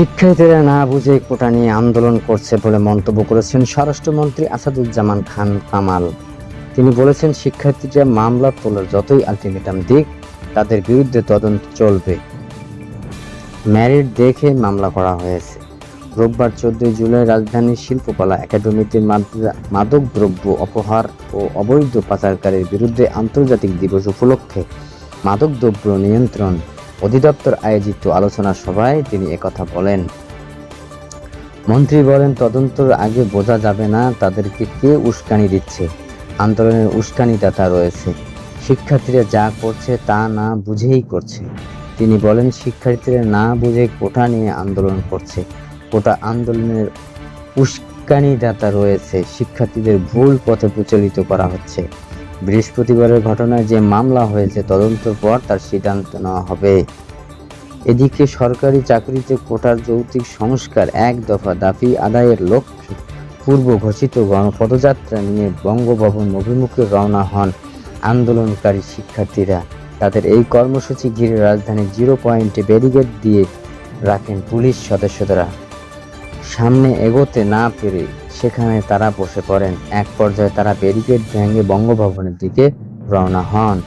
শিক্ষার্থীরা না বুঝে কোটা নিয়ে আন্দোলন করছে বলে মন্তব্য করেছেন স্বরাষ্ট্রমন্ত্রী আসাদুজ্জামান খান কামাল। তিনি বলেছেন, শিক্ষার্থীরা মামলা তোলার যতই আলটিমেটাম দিক, তাদের বিরুদ্ধে তদন্ত চলবে। ম্যারিট দেখে মামলা করা হয়েছে। রোববার চোদ্দই জুলাই রাজধানীর শিল্পকলা একাডেমিতে মাদ- মাদকদ্রব্য অপহার ও অবৈধ পাচারকারীর বিরুদ্ধে আন্তর্জাতিক দিবস উপলক্ষে মাদকদ্রব্য নিয়ন্ত্রণ অধিদপ্তর আয়োজিত আলোচনা সভায় তিনি একথা বলেন, মন্ত্রী বলেন, তদন্তর আগে বোঝা যাবে না তাদেরকে কে উস্কানি দিচ্ছে। আন্দোলনের উস্কানিদাতা রয়েছে। শিক্ষার্থীরা যা করছে তা না বুঝেই করছে। তিনি বলেন, শিক্ষার্থীরা না বুঝে কোটা নিয়ে আন্দোলন করছে। কোটা আন্দোলনের উস্কানিদাতা রয়েছে। শিক্ষার্থীদের ভুল পথে প্রচলিত করা হচ্ছে। বৃহস্পতিবারের ঘটনায় যে মামলা হয়েছে, তদন্তর পর তার সিদ্ধান্ত নেওয়া হবে। এদিকে সরকারি চাকরিতে কোটার যৌক্তিক সংস্কার এক দফা দাবি আদায়ের লক্ষ্যে পূর্ব ঘোষিত গণপদযাত্রা নিয়ে বঙ্গভবন অভিমুখে রওনা হন আন্দোলনকারী শিক্ষার্থীরা। তাদের এই কর্মসূচি ঘিরে রাজধানীর জিরো পয়েন্টে ব্যারিকেড দিয়ে রাখেন পুলিশ সদস্যরা। সামনে এগোতে না পেরে সেখানে তারা বসে পড়েন। এক পর্যায়ে তারা ব্যারিকেড ভেঙে বঙ্গভবনের দিকে রওনা হন।